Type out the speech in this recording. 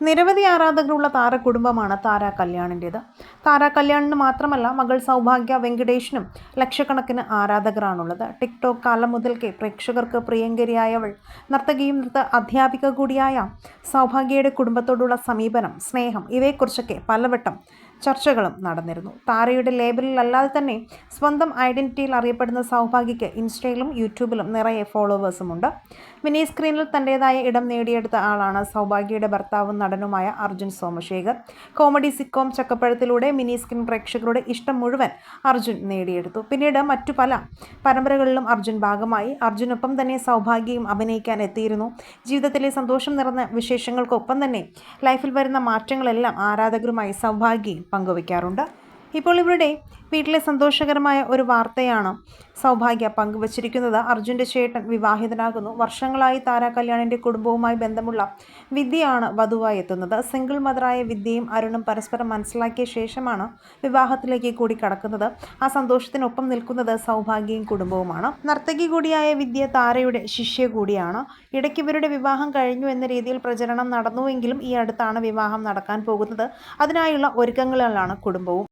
നിരവധി ആരാധകരുള്ള താര കുടുംബമാണ് താര കല്യാണിന്റേത്. താര കല്യാണിന് മാത്രമല്ല മകൾ സൗഭാഗ്യ വെങ്കടേഷിനും ലക്ഷക്കണക്കിന് ആരാധകരാണുള്ളത്. ടിക്ടോക്ക് കാലം മുതൽക്കേ പ്രേക്ഷകർക്ക് പ്രിയങ്കരിയായവൾ നർത്തകിയും നൃത്ത അധ്യാപിക കൂടിയായ സൗഭാഗ്യയുടെ കുടുംബത്തോടുള്ള സമീപനം സ്നേഹം ഇവയെക്കുറിച്ചൊക്കെ പലവട്ടം ചർച്ചകളും നടന്നിരുന്നു. താരയുടെ ലേബലിൽ അല്ലാതെ തന്നെ സ്വന്തം ഐഡന്റിറ്റിയിൽ അറിയപ്പെടുന്ന സൗഭാഗ്യയ്ക്ക് ഇൻസ്റ്റയിലും യൂട്യൂബിലും നിറയെ ഫോളോവേഴ്സുമുണ്ട്. മിനി സ്ക്രീനിൽ തന്റെതായ ഇടം നേടിയെടുത്ത ആളാണ് സൗഭാഗ്യയുടെ ഭർത്താവും നടനുമായ അർജുൻ സോമശേഖർ. കോമഡി സിക്കോം ചക്കപ്പഴത്തിലൂടെ മിനി സ്ക്രീൻ പ്രേക്ഷകരുടെ ഇഷ്ടം മുഴുവൻ അർജുൻ നേടിയെടുത്തു. പിന്നീട് മറ്റു പല പരമ്പരകളിലും അർജുൻ ഭാഗമായി. അർജുനൊപ്പം തന്നെ സൗഭാഗ്യയും അഭിനയിക്കാൻ എത്തിയിരുന്നു. ജീവിതത്തിലെ സന്തോഷം നിറഞ്ഞ വിശേഷങ്ങൾക്കൊപ്പം തന്നെ ലൈഫിൽ വരുന്ന മാറ്റങ്ങളെല്ലാം ആരാധകരുമായി സൗഭാഗ്യയും പങ്കുവയ്ക്കാറുണ്ട് ഇപ്പോൾ ഇവരുടെ വീട്ടിലെ സന്തോഷകരമായ ഒരു വാർത്തയാണ് സൗഭാഗ്യ പങ്കുവച്ചിരിക്കുന്നത്. അർജുന്റെ ചേട്ടൻ വിവാഹിതനാകുന്നു. വർഷങ്ങളായി താരാ കല്യാണിന്റെ കുടുംബവുമായി ബന്ധമുള്ള വിദ്യയാണ് വധുവായി എത്തുന്നത്. സിംഗിൾ മദറായ വിദ്യയും അരുണും പരസ്പരം മനസ്സിലാക്കിയ ശേഷമാണ് വിവാഹത്തിലേക്ക് കൂടി കടക്കുന്നത്. ആ സന്തോഷത്തിനൊപ്പം നിൽക്കുന്നത് സൗഭാഗ്യയും കുടുംബവുമാണ്. നർത്തകി കൂടിയായ വിദ്യ താരയുടെ ശിഷ്യ കൂടിയാണ്. ഇടയ്ക്ക് ഇവരുടെ വിവാഹം കഴിഞ്ഞു എന്ന രീതിയിൽ പ്രചരണം നടന്നുവെങ്കിലും ഈ അടുത്താണ് വിവാഹം നടക്കാൻ പോകുന്നത്. അതിനായുള്ള ഒരുക്കങ്ങളിലാണ് കുടുംബവും.